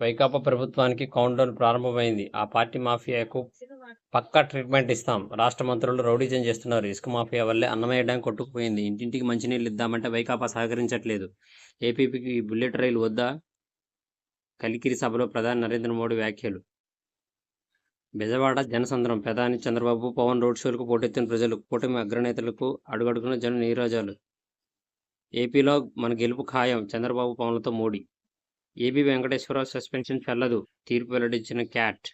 వైకాపా ప్రభుత్వానికి కౌంట్డౌన్ ప్రారంభమైంది. ఆ పార్టీ మాఫియాకు పక్కా ట్రీట్మెంట్ ఇస్తాం. రాష్ట్ర మంత్రులు రౌడీజం చేస్తున్నారు. ఇసుక మాఫియా వల్లే అన్నమయ్య డ్యాం కొట్టుకుపోయింది. ఇంటింటికి మంచినీళ్ళు ఇద్దామంటే వైకాపా సహకరించట్లేదు. ఏపీకి బుల్లెట్ రైలు వద్దా కలికిరి సభలో ప్రధాని నరేంద్ర మోడీ వ్యాఖ్యలు. బెజవాడ జనసంద్రం ప్రధాని చంద్రబాబు పవన్ రోడ్ షోలకు పోటెత్తిన ప్రజలు. కూటమి అగ్రనేతలకు అడుగడుగున జన నీరాజాలు. ఏపీలో మన గెలుపు ఖాయం. చంద్రబాబు పవన్లతో మోడీ. ఏబీ వెంకటేశ్వరరావు సస్పెన్షన్ చెల్లదు. తీర్పు వెల్లడించిన క్యాట్.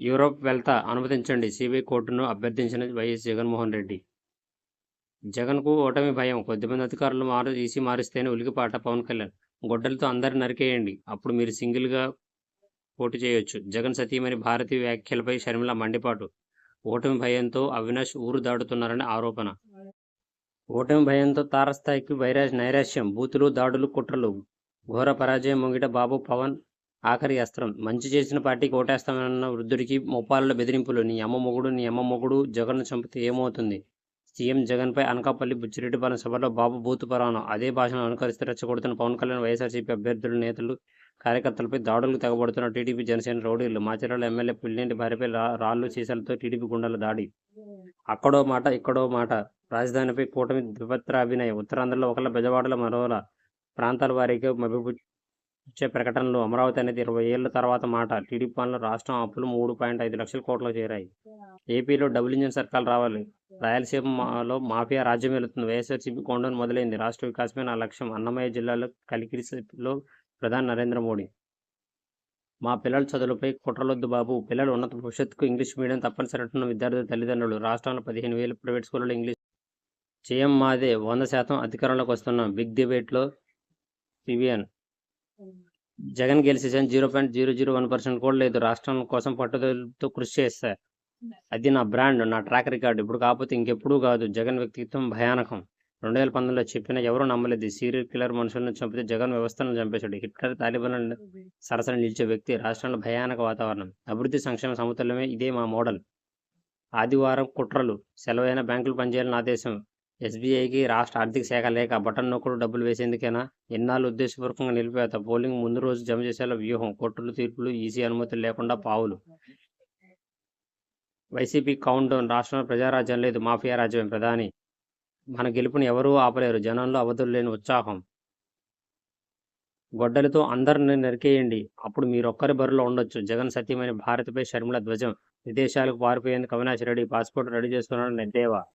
యూరోప్ వెళ్తా అనుమతించండి. సిబిఐ కోర్టును అభ్యర్థించిన వైఎస్ జగన్మోహన్ రెడ్డి. జగన్కు ఓటమి భయం. కొద్దిమంది అధికారులు మారు ఈసీ మారిస్తేనే ఉలికిపాట పవన్ కళ్యాణ్. గొడ్డలతో అందరిని నరికేయండి. అప్పుడు మీరు సింగిల్గా పోటీ చేయొచ్చు. జగన్ సతీమణి భారతీయ వ్యాఖ్యలపై షర్మిల మండిపాటు. ఓటమి భయంతో అవినాష్ ఊరు దాడుతున్నారని ఆరోపణ. ఓటమి భయంతో తారస్థాయికి వైరాజ్ నైరాశ్యం. బూతులు దాడులు కుట్రలు. ఘోర పరాజయం ముంగిట బాబు పవన్ ఆఖరి అస్త్రం. మంచి చేసిన పార్టీకి ఓటేస్తామన్న వృద్ధుడికి ముప్పాలలో బెదిరింపులు. నీ అమ్మ మొగుడు నీ అమ్మ మొగుడు జగన్ చంపితే ఏమవుతుంది? సీఎం జగన్పై అనకాపల్లి బుచ్చిరెడ్డిపాలెం సభలో బాబు బూతు పురాణం అదే భాషను అనుకరిస్తే రెచ్చగొడుతున్న పవన్ కళ్యాణ్ వైఎస్ఆర్సీపీ అభ్యర్థులు నేతలు కార్యకర్తలపై దాడులకు తెగబడుతున్న టీడీపీ జనసేన రౌడీలు. మాచిరాల ఎమ్మెల్యే పిల్లినేని భార్యపై రాళ్ళు సీసాలతో టీడీపీ గుండాల దాడి. అక్కడో మాట ఇక్కడో మాట. రాజధానిపై కూటమి ద్విపత్ర అభినయం ఉత్తరాంధ్రలో ఒకళ్ళ బెజవాడలో మరోలా. ప్రాంతాల వారికి మభ్యపుచ్చే ప్రకటనలు అమరావతి అనేది ఇరవై ఏళ్ళ తర్వాత మాట. టీడీపీ పాలన రాష్ట్రం అప్పులు మూడు పాయింట్ ఐదు లక్షల కోట్లకు చేరాయి. ఏపీలో డబుల్ ఇంజిన్ సర్కార్ రావాలి. రాయలసీమలో మాఫియా రాజ్యం వెళుతుంది. వైఎస్ఆర్సీపీ కొండను మొదలైంది. రాష్ట్ర వికాసమే నా లక్ష్యం. అన్నమయ్య జిల్లాలో కలికిరిలో ప్రధాని నరేంద్ర మోడీ. మా పిల్లల చదువులపై కుట్రలొద్దు బాబు. పిల్లలు ఉన్నత భవిష్యత్తుకు ఇంగ్లీష్ మీడియం తప్పనిసరి అంటున్న విద్యార్థుల తల్లిదండ్రులు. రాష్ట్రంలో పదిహేను వేలు ప్రైవేట్ స్కూళ్ళలో ఇంగ్లీష్. చేయం మాదే వంద శాతం అధికారంలోకి వస్తున్నాం. బిగ్ డిబేట్లో CVN Jagan గెలిచేసాను zero point zero zero one percent కూడా లేదు. రాష్ట్రం కోసం పట్టుదలతో కృషి చేస్తా. అది నా బ్రాండ్ నా ట్రాక్ రికార్డ్. ఇప్పుడు కాకపోతే ఇంకెప్పుడూ కాదు. జగన్ వ్యక్తిత్వం భయానకం. రెండు వేల పంతొమ్మిదిలో చెప్పిన ఎవరూ నమ్మలేదు. సీరియల్ కిల్లర్ మనుషులను చంపితే జగన్ వ్యవస్థను చంపేశాడు. హిట్లర్ తాలిబాన్ సరసన నిలిచే వ్యక్తి. రాష్ట్రంలో భయానక వాతావరణం. అభివృద్ధి సంక్షేమ సమతుల్యమే ఇదే మా మోడల్. ఆదివారం కుట్రలు. సెలవైన బ్యాంకులు పనిచేయాలని ఆదేశం ఎస్బీఐకి రాష్ట్ర ఆర్థిక శాఖ లేక బటన్ నొక్కుడు డబ్బులు వేసేందుకేనా? ఎన్నాళ్ళు ఉద్దేశపూర్వకంగా నిలిపేత పోలింగ్ ముందు రోజు జమ చేసేలా వ్యూహం కోర్టులు తీర్పులు ఈసీ అనుమతులు లేకుండా పావులు. వైసీపీ కౌంట్ డౌన్ రాష్ట్రంలో ప్రజారాజ్యం లేదు మాఫియా రాజ్యం ప్రధాని. మన గెలుపుని ఎవరూ ఆపలేరు జనంలో అవధులు లేని ఉత్సాహం. గొడ్డలతో అందరిని నరికేయండి అప్పుడు మీరొక్కరి బరిలో ఉండొచ్చు. జగన్ సత్యమైన భారత్పై షర్మిల ధ్వజం. విదేశాలకు పారిపోయేందుకు అవినాష్ రెడ్డి పాస్పోర్ట్ రెడీ చేసుకున్నాడు నెద్దేవా